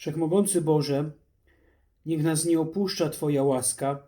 Wszechmogący Boże, niech nas nie opuszcza Twoja łaska,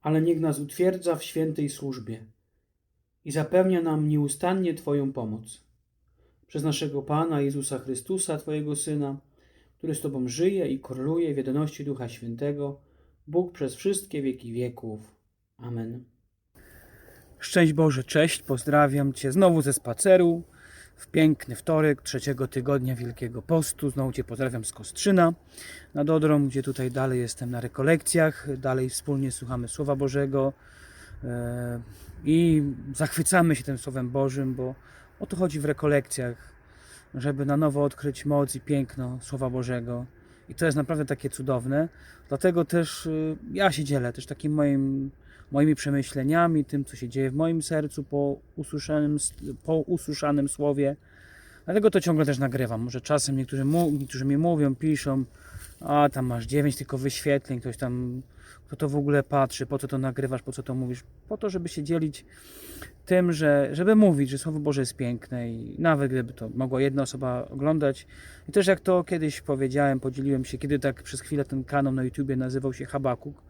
ale niech nas utwierdza w świętej służbie i zapewnia nam nieustannie Twoją pomoc. Przez naszego Pana Jezusa Chrystusa, Twojego Syna, który z Tobą żyje i króluje w jedyności Ducha Świętego, Bóg przez wszystkie wieki wieków. Amen. Szczęść Boże, cześć, pozdrawiam Cię znowu ze spaceru w piękny wtorek trzeciego tygodnia Wielkiego Postu. Znowu Cię pozdrawiam z Kostrzyna nad Odrą, gdzie tutaj dalej jestem na rekolekcjach, dalej wspólnie słuchamy Słowa Bożego e, i zachwycamy się tym Słowem Bożym, bo o to chodzi w rekolekcjach, żeby na nowo odkryć moc i piękno Słowa Bożego. I to jest naprawdę takie cudowne. Dlatego też y, ja się dzielę też takim moim, moimi przemyśleniami, tym, co się dzieje w moim sercu po usłyszanym, po usłyszanym słowie. Dlatego to ciągle też nagrywam. Może czasem niektórzy, niektórzy mi mówią, piszą, a tam masz dziewięć tylko wyświetleń, ktoś tam, kto to w ogóle patrzy, po co to nagrywasz, po co to mówisz? Po to, żeby się dzielić tym, że, żeby mówić, że Słowo Boże jest piękne i nawet gdyby to mogła jedna osoba oglądać. I też jak to kiedyś powiedziałem, podzieliłem się, kiedy tak przez chwilę ten kanał na YouTubie nazywał się Habakuk.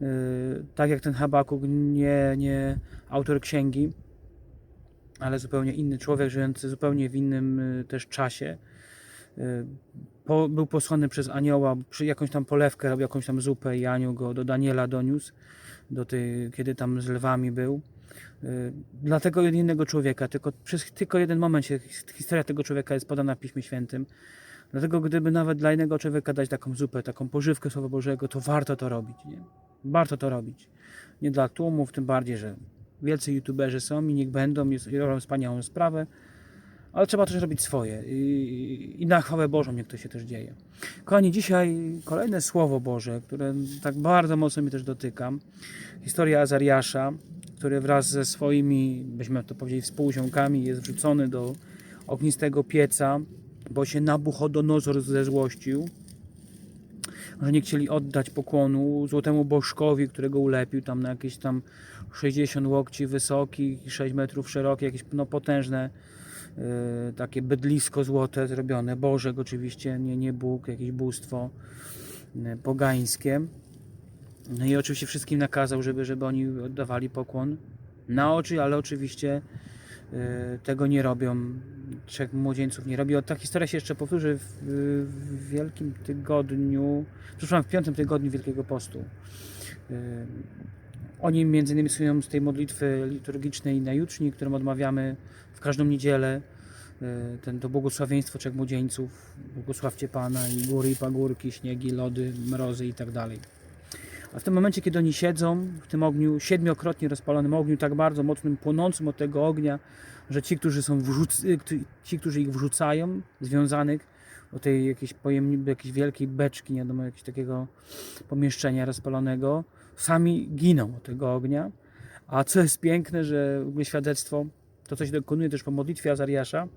Yy, tak jak ten Habakuk, nie, nie autor księgi, ale zupełnie inny człowiek, żyjący zupełnie w innym yy, też czasie. Yy, po, był posłany przez anioła, przy jakąś tam polewkę, robił jakąś tam zupę i anioł go do Daniela doniósł, do tej, kiedy tam z lwami był. Y, dla tego jednego człowieka, tylko przez tylko jeden moment historia tego człowieka jest podana w Piśmie Świętym. Dlatego gdyby nawet dla innego człowieka dać taką zupę, taką pożywkę Słowa Bożego, to warto to robić. Nie? Warto to robić. Nie dla tłumów, tym bardziej, że wielcy youtuberzy są i niech będą, jest, robią wspaniałą sprawę, ale trzeba też robić swoje i, i na chwałę Bożą niech to się też dzieje. Kochani, dzisiaj kolejne Słowo Boże, które tak bardzo mocno mi też dotyka. Historia Azariasza, który wraz ze swoimi, byśmy to powiedzieli, współziomkami jest wrzucony do ognistego pieca, bo się Nabuchodonozor zezłościł, że nie chcieli oddać pokłonu złotemu bożkowi, którego ulepił tam na jakieś tam 60 łokci wysoki, 6 metrów szeroki, jakieś no potężne yy, takie bydlisko złote zrobione, Bożek oczywiście, nie, nie Bóg, jakieś bóstwo yy, pogańskie. No i oczywiście wszystkim nakazał, żeby, żeby oni oddawali pokłon na oczy, ale oczywiście y, tego nie robią. Trzech młodzieńców nie robi. O, ta historia się jeszcze powtórzy w, w Wielkim Tygodniu, przepraszam, w piątym tygodniu Wielkiego Postu. Y, oni między innymi słyną z tej modlitwy liturgicznej na juczni, którą odmawiamy w każdą niedzielę. Y, ten, to błogosławieństwo trzech młodzieńców. Błogosławcie Pana i góry i pagórki, śniegi, lody, mrozy i tak dalej. A w tym momencie, kiedy oni siedzą w tym ogniu, siedmiokrotnie rozpalonym ogniu, tak bardzo mocnym, płonącym od tego ognia, że ci, którzy są wrzuc- ci, którzy ich wrzucają, związanych do tej jakiejś, pojemni- jakiejś wielkiej beczki, nie wiadomo, jakiegoś takiego pomieszczenia rozpalonego, sami giną od tego ognia. A co jest piękne, że w ogóle świadectwo, to co się dokonuje też po modlitwie Azariasza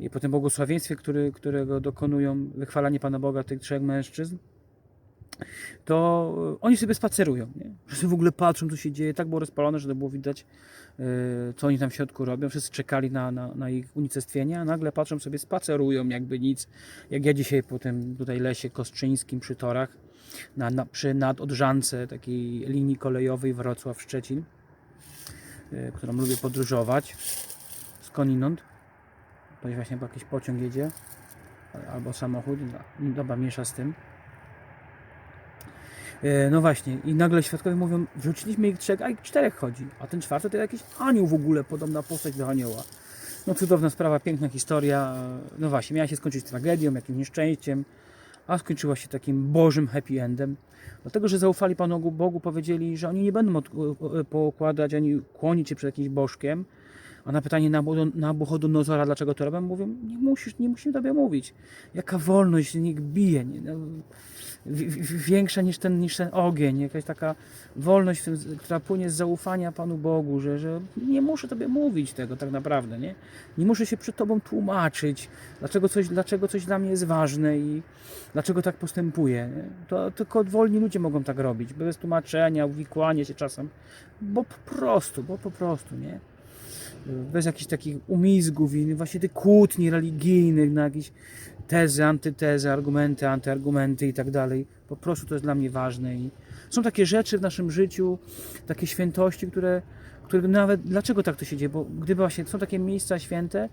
i po tym błogosławieństwie, który, którego dokonują, wychwalanie Pana Boga tych trzech mężczyzn, to oni sobie spacerują, nie? sobie w ogóle patrzą, co się dzieje. Tak było rozpalone, że to było widać, yy, co oni tam w środku robią. Wszyscy czekali na, na, na ich unicestwienie, a nagle patrzą sobie, spacerują jakby nic. Jak ja dzisiaj po tym tutaj lesie kostrzyńskim przy torach, na, na, przy nadodrzance takiej linii kolejowej Wrocław-Szczecin, yy, którą lubię podróżować skądinąd. To właśnie jakiś pociąg jedzie albo samochód, dobra, miesza z tym. E, no właśnie, i nagle świadkowie mówią, wrzuciliśmy ich trzech, a ich czterech chodzi. A ten czwarty to jakiś anioł w ogóle, podobna postać do anioła. No cudowna sprawa, piękna historia. No właśnie, miała się skończyć tragedią, jakimś nieszczęściem, a skończyła się takim bożym happy endem. Dlatego, że zaufali Panu Bogu, powiedzieli, że oni nie będą pokładać ani kłonić się przed jakimś bożkiem. A na pytanie Nabuchodonozora, dlaczego to robią, mówią, nie musisz, nie musimy Tobie mówić. Jaka wolność, niech bije. Nie? No, większa niż ten, niż ten ogień, jakaś taka wolność, która płynie z zaufania Panu Bogu, że, że nie muszę Tobie mówić tego tak naprawdę, nie? Nie muszę się przed Tobą tłumaczyć, dlaczego coś, dlaczego coś dla mnie jest ważne i dlaczego tak postępuję. Nie? To tylko wolni ludzie mogą tak robić, bez tłumaczenia, uwikłania się czasem, bo po prostu, bo po prostu, nie? Bez jakichś takich umizgów i właśnie tych kłótni religijnych na jakieś tezy, antytezy, argumenty, antyargumenty i tak dalej. Po prostu to jest dla mnie ważne i są takie rzeczy w naszym życiu, takie świętości, które, które nawet, dlaczego tak to się dzieje? Bo gdyby właśnie są takie miejsca święte,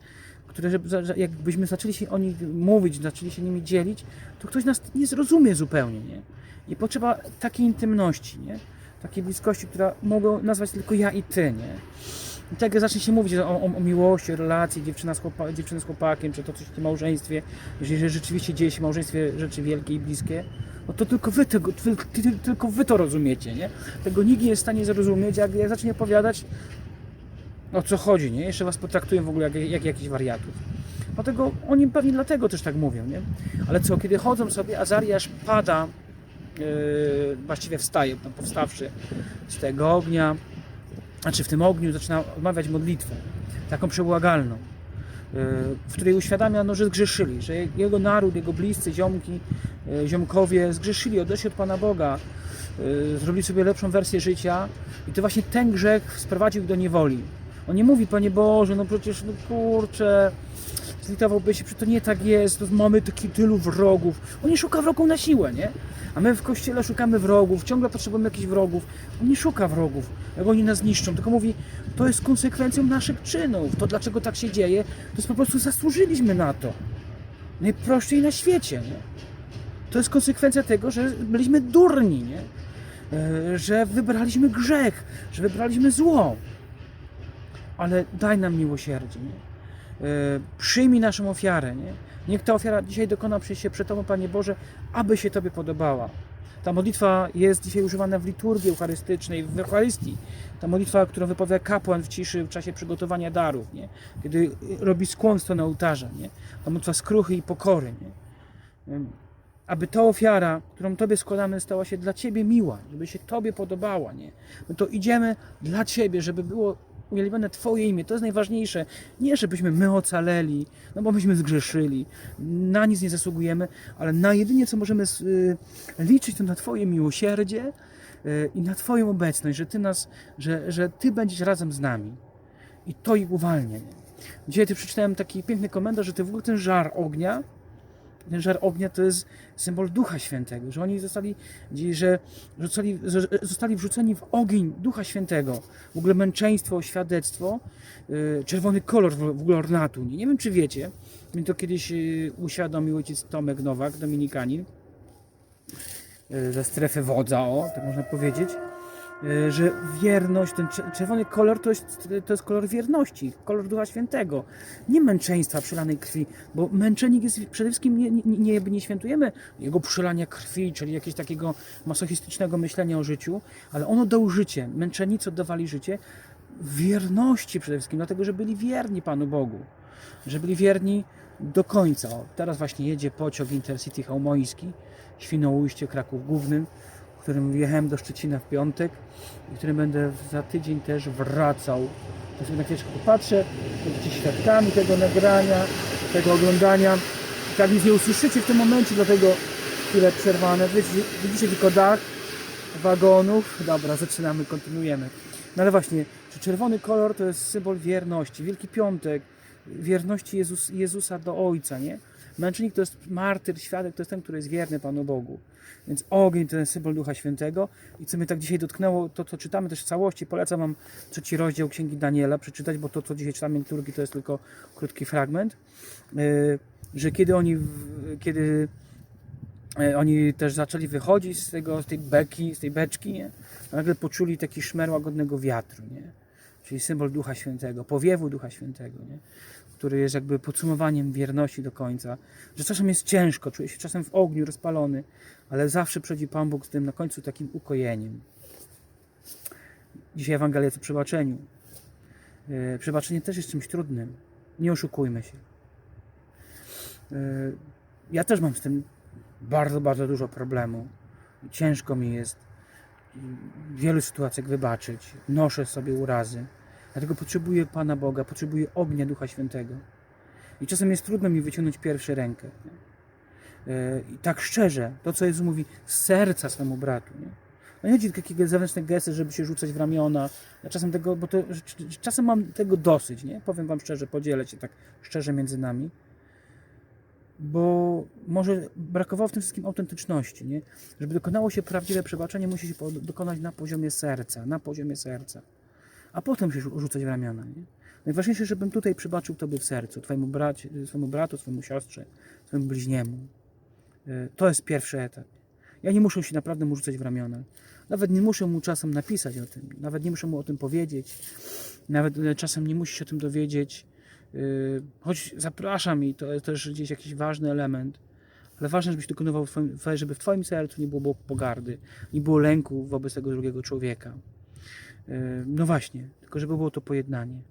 które jakbyśmy zaczęli się o nich mówić, zaczęli się nimi dzielić, to ktoś nas nie zrozumie zupełnie, nie? I potrzeba takiej intymności, nie? Takiej bliskości, która mogę nazwać tylko ja i ty, nie? Tak jak zacznie się mówić o, o, o miłości, relacji dziewczyna z, z chłopakiem, czy to coś w tym małżeństwie, jeżeli rzeczywiście dzieje się w małżeństwie rzeczy wielkie i bliskie, no to tylko wy, tego, ty, ty, tylko wy to rozumiecie, nie? Tego nikt nie jest w stanie zrozumieć, jak, jak zacznie opowiadać o co chodzi, nie? Jeszcze was potraktują w ogóle jak, jak jakichś wariatów. Dlatego oni pewnie dlatego też tak mówią, nie? Ale co, kiedy chodzą sobie, Azariasz pada, yy, właściwie wstaje, powstawszy z tego ognia, znaczy w tym ogniu zaczyna odmawiać modlitwę, taką przebłagalną, yy, w której uświadamia, no, że zgrzeszyli, że jego naród, jego bliscy, ziomki, yy, ziomkowie zgrzeszyli, odeszli od Pana Boga, yy, zrobili sobie lepszą wersję życia i to właśnie ten grzech sprowadził ich do niewoli. On nie mówi, Panie Boże, no przecież, no kurczę, zlitowałby się, że to nie tak jest, to mamy taki tylu wrogów. On nie szuka wrogów na siłę, nie? A my w Kościele szukamy wrogów, ciągle potrzebujemy jakichś wrogów. On nie szuka wrogów, jak oni nas niszczą, tylko mówi, to jest konsekwencją naszych czynów. To dlaczego tak się dzieje, to jest po prostu zasłużyliśmy na to. Najprościej na świecie, nie? To jest konsekwencja tego, że byliśmy durni, nie? E, Że wybraliśmy grzech, że wybraliśmy zło. Ale daj nam miłosierdzie, nie? E, przyjmij naszą ofiarę. Nie? Niech ta ofiara dzisiaj dokona przy się przed Tobą, Panie Boże, aby się Tobie podobała. Ta modlitwa jest dzisiaj używana w liturgii eucharystycznej, w Eucharystii. Ta modlitwa, którą wypowiada kapłan w ciszy w czasie przygotowania darów, nie? kiedy robi skłonstwo na ołtarza. Nie? Ta modlitwa skruchy i pokory. Nie? Aby ta ofiara, którą Tobie składamy, stała się dla Ciebie miła, żeby się Tobie podobała. Nie? My to idziemy dla Ciebie, żeby było uwielbione Twoje imię, to jest najważniejsze. Nie, żebyśmy my ocaleli, no bo myśmy zgrzeszyli, na nic nie zasługujemy, ale na jedynie, co możemy y, liczyć, to na Twoje miłosierdzie y, i na Twoją obecność, że Ty nas, że, że Ty będziesz razem z nami. I to ich uwalnia. Dzisiaj Ty przeczytałem taki piękny komentarz, że Ty w ogóle ten żar ognia, ten żar ognia to jest symbol Ducha Świętego, że oni zostali, że zostali, zostali wrzuceni w ogień Ducha Świętego. W ogóle męczeństwo, świadectwo, yy, czerwony kolor w ogóle ornatu. Nie, wiem, czy wiecie, mi to kiedyś yy, uświadomił ojciec Tomek Nowak, dominikanin, yy, ze strefy wodza, o, tak można powiedzieć, że wierność, ten cze- czerwony kolor to jest, to jest kolor wierności, kolor Ducha Świętego, nie męczeństwa przelanej krwi, bo męczennik jest przede wszystkim, nie, nie, nie, świętujemy jego przelania krwi, czyli jakiegoś takiego masochistycznego myślenia o życiu, ale on oddał życie, męczennicy oddawali życie wierności przede wszystkim, dlatego, że byli wierni Panu Bogu, że byli wierni do końca. O, teraz właśnie jedzie pociąg Intercity Chełmoński, Świnoujście, Kraków Głównym, którym wjechałem do Szczecina w piątek i którym będę za tydzień też wracał. To sobie na chwileczkę popatrzę, będziecie świadkami tego nagrania, tego oglądania. Tak nic nie usłyszycie w tym momencie, dlatego chwilę przerwane. Widzicie, widzicie tylko dach wagonów. Dobra, zaczynamy, kontynuujemy. No ale właśnie, czy czerwony kolor to jest symbol wierności, Wielki Piątek, wierności Jezus, Jezusa do Ojca, nie? Męczennik to jest martyr, świadek, to jest ten, który jest wierny Panu Bogu. Więc ogień to jest symbol Ducha Świętego. I co mnie tak dzisiaj dotknęło, to co czytamy też w całości, polecam Wam trzeci rozdział Księgi Daniela przeczytać, bo to, co dzisiaj czytamy to jest tylko krótki fragment. Yy, że kiedy oni, kiedy e, oni też zaczęli wychodzić z, tego, z tej beki, z tej beczki, nie? nagle poczuli taki szmer łagodnego wiatru, nie? czyli symbol Ducha Świętego, powiewu Ducha Świętego, nie? Który jest jakby podsumowaniem wierności do końca, że czasem jest ciężko, czuje się czasem w ogniu rozpalony, ale zawsze przychodzi Pan Bóg z tym na końcu takim ukojeniem. Dzisiaj Ewangelia jest o przebaczeniu. E, Przebaczenie też jest czymś trudnym. Nie oszukujmy się. E, Ja też mam z tym bardzo, bardzo dużo problemu. Ciężko mi jest w wielu sytuacjach wybaczyć. Noszę sobie urazy. Dlatego potrzebuję Pana Boga, potrzebuję ognia Ducha Świętego. I czasem jest trudno mi wyciągnąć pierwszy rękę. nie? E, I tak szczerze, to co Jezus mówi, z serca swemu bratu. Nie? No nie chodzi o takie zewnętrzne gesty, żeby się rzucać w ramiona. Ja czasem tego, bo to, czasem mam tego dosyć, nie? Powiem wam szczerze, podzielę się tak szczerze między nami. Bo może brakowało w tym wszystkim autentyczności, nie? Żeby dokonało się prawdziwe przebaczenie, musi się dokonać na poziomie serca, na poziomie serca. A potem się rzu- rzucać w ramiona, nie? Najważniejsze, żebym tutaj przebaczył Tobie w sercu, Twojemu, braci, swojemu bratu, swojemu siostrze, swojemu bliźniemu. Y, To jest pierwszy etap. Ja nie muszę się naprawdę mu rzucać w ramiona. Nawet nie muszę mu czasem napisać o tym, nawet nie muszę mu o tym powiedzieć, nawet e, czasem nie musi się o tym dowiedzieć, Yy, choć zapraszam i to jest też gdzieś jakiś ważny element, ale ważne, żebyś dokonywał, w twoim, żeby w Twoim sercu nie było pogardy, nie było lęku wobec tego drugiego człowieka. Yy, No właśnie, tylko żeby było to pojednanie.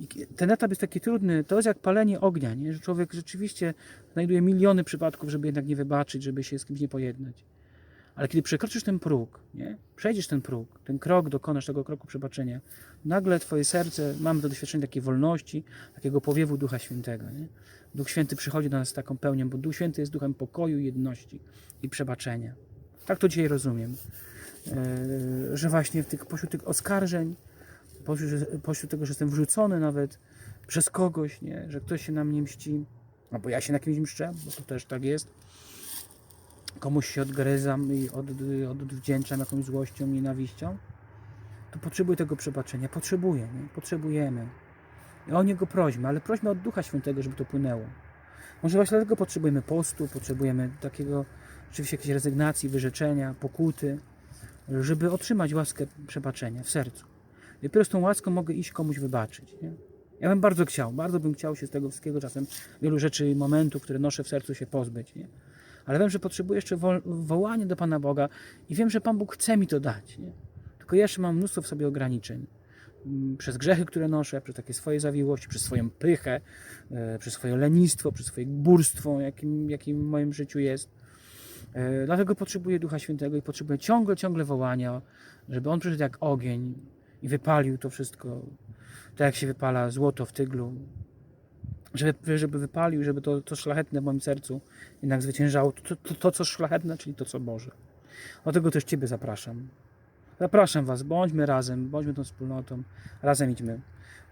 I ten etap jest taki trudny, to jest jak palenie ognia, nie? że człowiek rzeczywiście znajduje miliony przypadków, żeby jednak nie wybaczyć, żeby się z kimś nie pojednać. Ale kiedy przekroczysz ten próg, nie? przejdziesz ten próg, ten krok, dokonasz tego kroku przebaczenia, nagle Twoje serce, mamy to doświadczenie takiej wolności, takiego powiewu Ducha Świętego. Nie? Duch Święty przychodzi do nas z taką pełnią, bo Duch Święty jest duchem pokoju, jedności i przebaczenia. Tak to dzisiaj rozumiem. Yy, że właśnie w tych, pośród tych oskarżeń, pośród, pośród tego, że jestem wrzucony nawet przez kogoś, nie? że ktoś się na mnie mści, albo ja się na kimś mszczę, bo to też tak jest, komuś się odgryzam i od, od, odwdzięczam jakąś złością, nienawiścią, to potrzebuję tego przebaczenia. Potrzebuję, nie? Potrzebujemy. I o Niego prośmy, ale prośmy od Ducha Świętego, żeby to płynęło. Może właśnie dlatego potrzebujemy postu, potrzebujemy takiego, oczywiście jakiejś rezygnacji, wyrzeczenia, pokuty, żeby otrzymać łaskę przebaczenia w sercu. Dopiero z tą łaską mogę iść komuś wybaczyć. Nie? Ja bym bardzo chciał, bardzo bym chciał się z tego wszystkiego czasem wielu rzeczy momentów, które noszę w sercu się pozbyć. Nie? Ale wiem, że potrzebuję jeszcze wo- wołania do Pana Boga i wiem, że Pan Bóg chce mi to dać. Nie? Tylko ja jeszcze mam mnóstwo w sobie ograniczeń. Mm, Przez grzechy, które noszę, przez takie swoje zawiłości, przez swoją pychę, e, przez swoje lenistwo, przez swoje górstwo, jakim, jakim w moim życiu jest. E, Dlatego potrzebuję Ducha Świętego i potrzebuję ciągle, ciągle wołania, żeby On przyszedł jak ogień i wypalił to wszystko, tak jak się wypala złoto w tyglu. Żeby, żeby wypalił, żeby to, to szlachetne w moim sercu jednak zwyciężało to, to, to, co szlachetne, czyli to, co Boże. Dlatego też Ciebie zapraszam. Zapraszam Was, bądźmy razem, bądźmy tą wspólnotą, razem idźmy.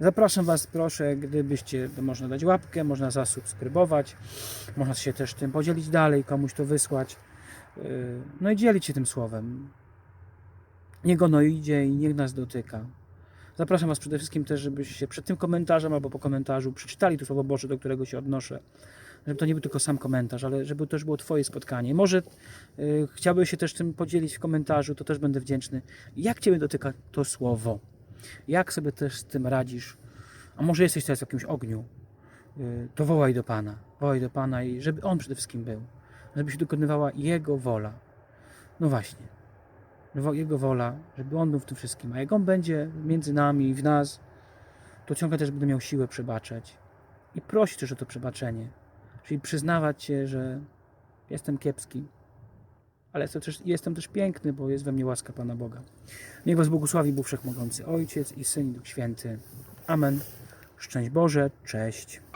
Zapraszam Was, proszę, gdybyście, można dać łapkę, można zasubskrybować, można się też tym podzielić dalej, komuś to wysłać. Yy, No i dzielić się tym słowem. Niech ono idzie i niech nas dotyka. Zapraszam Was przede wszystkim też, żebyście przed tym komentarzem albo po komentarzu przeczytali to Słowo Boże, do którego się odnoszę. Żeby to nie był tylko sam komentarz, ale żeby to też było Twoje spotkanie. Może yy, chciałbyś się też tym podzielić w komentarzu, to też będę wdzięczny. Jak Ciebie dotyka to Słowo? Jak sobie też z tym radzisz? A może jesteś teraz w jakimś ogniu? Yy, To wołaj do Pana. Wołaj do Pana i żeby On przede wszystkim był. Żeby się dokonywała Jego wola. No właśnie. Wo- Jego wola, żeby On był w tym wszystkim. A jak On będzie między nami w nas, to ciągle też będę miał siłę przebaczać. I prosić też o to przebaczenie. Czyli przyznawać się, że jestem kiepski, ale jestem też, jestem też piękny, bo jest we mnie łaska Pana Boga. Niech Was błogosławi Bóg Wszechmogący, Ojciec i Syn i Duch Święty. Amen. Szczęść Boże, cześć.